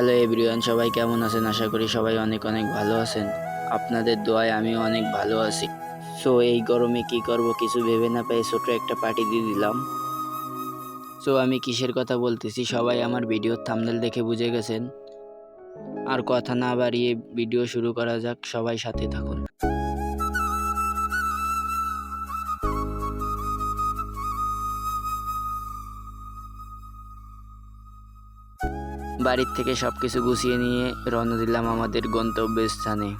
Hello everyone সবাই কেমন আছেন? আশা করি সবাই অনেক অনেক ভালো আছেন। আপনাদের দোয়ায় আমিও অনেক ভালো আছি। সো এই গরমে কি করব কিছু ভেবে না পেয়ে ছোট একটা পার্টি দিয়ে দিলাম। সো আমি কিসের কথা বলতেছি? সবাই আমার ভিডিওর থামনেল দেখে বুঝে গেছেন। আর কথা না বাড়িয়ে ভিডিও শুরু করা যাক। সবাই সাথে থাকুন। বাড়ির থেকে সব কিছু গুছিয়ে নিয়ে রওনা দিলাম আমাদের গন্তব্যস্থানে।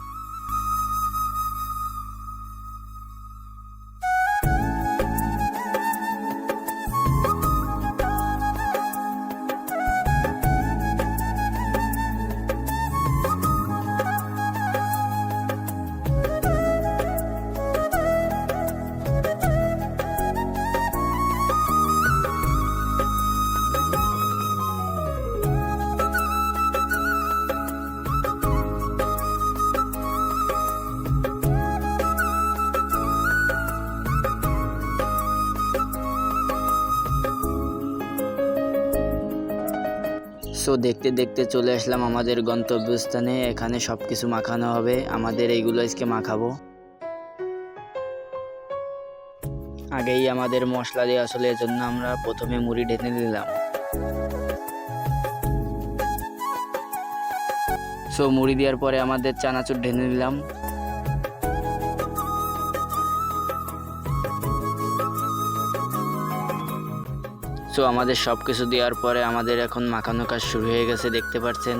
সো দেখতে দেখতে চলে আসলাম আমাদের গন্তব্যস্থানে। এখানে সব কিছু মাখানো হবে। আমাদের এইগুলো আজকে মাখাবো। আগেই আমাদের মশলা দিয়ে আসলে এজন্য আমরা প্রথমে মুড়ি ঢেনে নিলাম। সো মুড়ি দেওয়ার পরে আমাদের চানাচুর ঢেনে নিলাম। সো আমাদের সব কিছু দেওয়ার পরে আমাদের এখন মাখানো কাজ শুরু হয়ে গেছে, দেখতে পাচ্ছেন।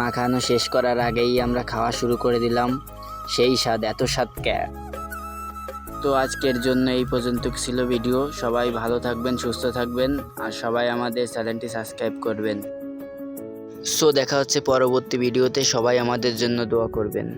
মাখানো শেষ করার আগেই আমরা খাওয়া শুরু করে দিলাম। সেই স্বাদ, এত স্বাদ ক্যা তো আজকের জন্য এই পর্যন্ত ছিল ভিডিও। সবাই ভালো থাকবেন, সুস্থ থাকবেন, আর সবাই আমাদের চ্যানেলটি সাবস্ক্রাইব করবেন। সো দেখা হচ্ছে পরবর্তী ভিডিওতে। সবাই আমাদের জন্য দোয়া করবেন।